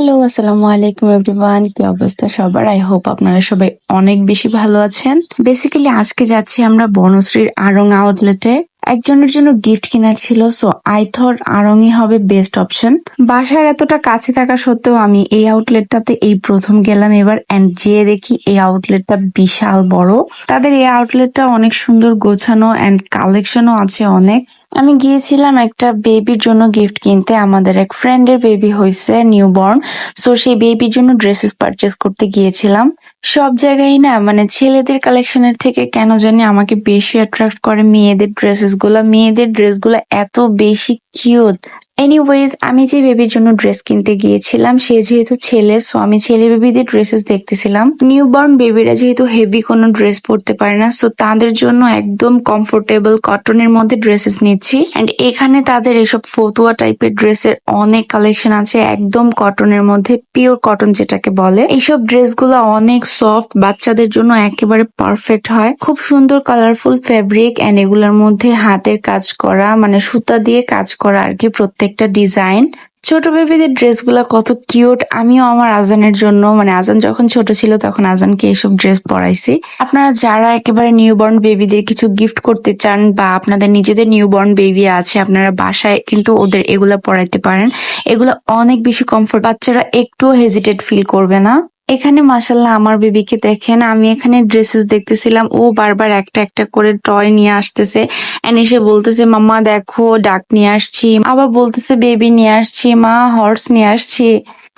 Hello আসসালামু আলাইকুম everyone কি অবস্থা সবার? আই হোপ আপনারা সবাই অনেক বেশি ভালো আছেন। বেসিক্যালি আজকে যাচ্ছি আমরা বনশ্রীর আরং আউটলেটে একজনের জন্য গিফট কেনার ছিল সো আই থট আরংই হবে বেস্ট অপশন বাসার এতটা কাছে থাকা সত্ত্বেও আমি এই আউটলেটটাতে এই প্রথম গেলাম এবার এন্ড যেয়ে দেখি এই আউটলেটটা বিশাল বড়। তাদের এই আউটলেটটা অনেক সুন্দর গোছানো এন্ড কালেকশনও আছে অনেক। আমি গিয়েছিলাম একটা বেবির জন্য গিফট কিনতে। আমাদের এক ফ্রেন্ডের বেবি হয়েছে নিউ বর্ন সো সেই বেবির জন্য ড্রেসেস পারচেস করতে গিয়েছিলাম। সব জায়গায় না মানে ছেলেদের কালেকশনের থেকে কেন জানি আমাকে বেশি অ্যাট্রাক্ট করে মেয়েদের ড্রেসেসগুলা। মেয়েদের ড্রেসগুলা এত বেশি কিউট এনিওয়েজ আমি যে বেবির জন্য ড্রেস কিনতে গিয়েছিলাম, সে যেহেতু ছেলে সো আমি ছেলে বেবিদের ড্রেসেস দেখতেছিলাম। নিউ বর্ন বেবিরা যেহেতু হেভি কোনো ড্রেস পরতে পারে না সো তাদের জন্য একদম কমফোর্টেবল কটনের মধ্যে ড্রেসেস নিচ্ছি। এন্ড এখানে তাদের এসব ফতুয়া টাইপের ড্রেসের অনেক কালেকশন আছে, একদম কটনের মধ্যে পিওর কটন যেটাকে বলে। এইসব ড্রেসগুলো অনেক সফট বাচ্চাদের জন্য একেবারে পারফেক্ট হয়। খুব সুন্দর কালারফুল ফেব্রিক অ্যান্ড এগুলোর মধ্যে হাতের কাজ করা মানে সুতা দিয়ে কাজ করা আর কি প্রত্যেকটা ডিজাইন ছোট বেবিদের ড্রেসগুলো কত কিউট আমিও আমার আজানের জন্য মানে আজান যখন ছোট ছিল তখন আজানকে এসব ড্রেস পরাইছি। আপনারা যারা একেবারে নিউবর্ন বেবিদের কিছু গিফট করতে চান বা আপনাদের নিজেদের নিউবর্ন বেবি আছে, আপনারা বাসায় কিন্তু ওদের এগুলা পরাইতে পারেন। এগুলো অনেক বেশি কমফোর্ট বাচ্চারা একটুও হেজিটেট ফিল করবে না। এখানে মাসাল্লাহ আমার বেবিকে দেখেন, আমি এখানে ড্রেসেস দেখতেছিলাম, ও বারবার একটা একটা করে টয় নিয়ে আসতেছে এন্ড এসে বলতেছে, মাম্মা, দেখো ডাক নিয়ে আসছি। আবার বলতেছে বেবি নিয়ে আসছি, মা হর্স নিয়ে আসছি।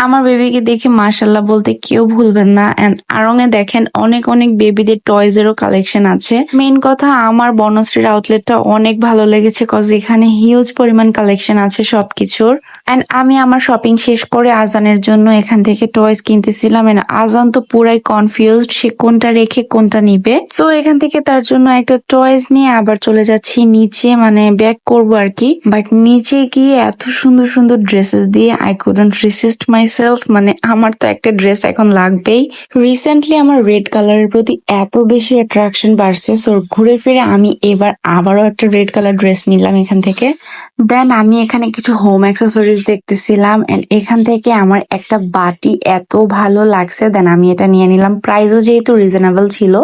আমার বেবিকে দেখে মাশাল্লাহ বলতে কেউ ভুলবেন না এন্ড আরঙে দেখেন অনেক অনেক বেবিদের টয়েজ এরও কালেকশন আছে। মেইন কথা, আমার বনশ্রীর আউটলেটটা অনেক ভালো লেগেছে কজ এখানে হিউজ পরিমাণ কালেকশন আছে সবকিছুর। এন্ড আমি আমার শপিং শেষ করে আজানের জন্য এখান থেকে টয়েস কিনতেছিলাম। এন্ড আজান তো পুরাই কনফিউজড সে কোনটা রেখে কোনটা নিবে। তো এখান থেকে তার জন্য একটা টয়েস নিয়ে আবার চলে যাচ্ছি নিচে মানে ব্যাক করব আর কি। বাট নিচে গিয়ে এত সুন্দর সুন্দর ড্রেসেস দিয়ে I couldn't resist myself মানে আমার তো একটা ড্রেস এখন লাগবেই। রিসেন্টলি আমার রেড কালারের প্রতি এত বেশি অ্যাট্রাকশন বাড়ছে সো ঘুরে ফিরে আমি এবার আবারও একটা রেড কালার ড্রেস নিলাম এখান থেকে। দেন আমি এখানে কিছু হোম অ্যাক্সেসরিজ দেখতেছিলাম এন্ড এখান থেকে আমার একটা বাটি এত ভালো লাগছে। দেন আমি এটা নিয়ে নিলাম। প্রাইসও যেহেতু রিজনেবল ছিল,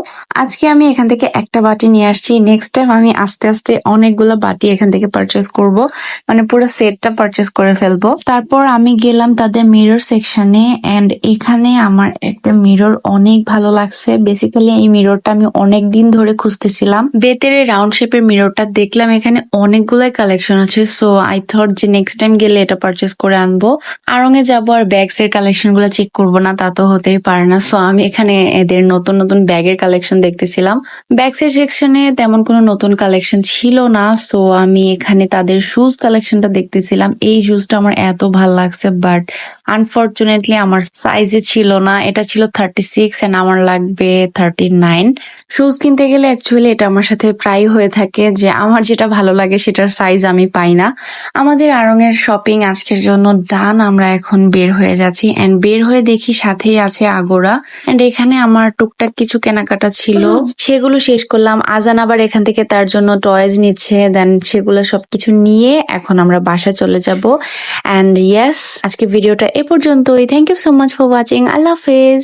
আজকে আমি এখান থেকে একটা বাটি নিয়ে আসছি। নেক্সট টাইম আমি আস্তে আস্তে অনেকগুলো বাটি এখান থেকে পারচেস করব। মানে পুরো সেটটা পারচেস করে ফেলব। তারপর আমি গেলাম তাদের মিরর সেকশনে এন্ড এখানে আমার একটা মিরর অনেক ভালো লাগছে। বেসিক্যালি এই মিররটা আমি অনেক দিন ধরে খুঁজতেছিলাম। বেতের রাউন্ড শেপের মিররটা দেখলাম। এখানে অনেকগুলাই কালেকশন আছে। সো আই থট যে নেক্সট টাইম গেলে এটা পারচেস করে আনব। আরঙে যাব আর ব্যাগস এর কালেকশনগুলো চেক করব না, তা তো হতেই পারে না। সো আমি এখানে এদের নতুন নতুন ব্যাগের কালেকশন দেখতেছিলাম। ব্যাগস এর সেকশনে তেমন কোনো নতুন কালেকশন ছিল না। সো আমি এখানে তাদের শুজ কালেকশনটা দেখতেছিলাম। এই শুজটা আমার এত ভালো লাগছে বাট আনফর্চুনেটলি আমার সাইজে ছিল না। এটা ছিল থার্টি সিক্স এন্ড আমার লাগবে থার্টি নাইন শুজ কিনতে গেলে অ্যাকচুয়ালি এটা আমার সাথে প্রায় হয়ে থাকে যে, আমার যেটা ভালো লাগে সেটার সাইজ আমি পাই না। আমাদের আড়ংয়ের শপিং আজকের জন্য ডান, আমরা এখন বের হয়ে যাচ্ছি। এন্ড বের হয়ে দেখি সাথেই আছে আগোরা। এন্ড এখানে আমার টুকটাক কিছু কেনাকাটা ছিল। সেগুলো শেষ করলাম। আজান আবার এখান থেকে তার জন্য টয়েজ নিচ্ছে। দেন সেগুলো সবকিছু নিয়ে এখন আমরা বাসা চলে যাব। এন্ড ইয়েস আজকে ভিডিওটা এ পর্যন্তই। Thank you so much for watching আল্লাহ হাফেজ।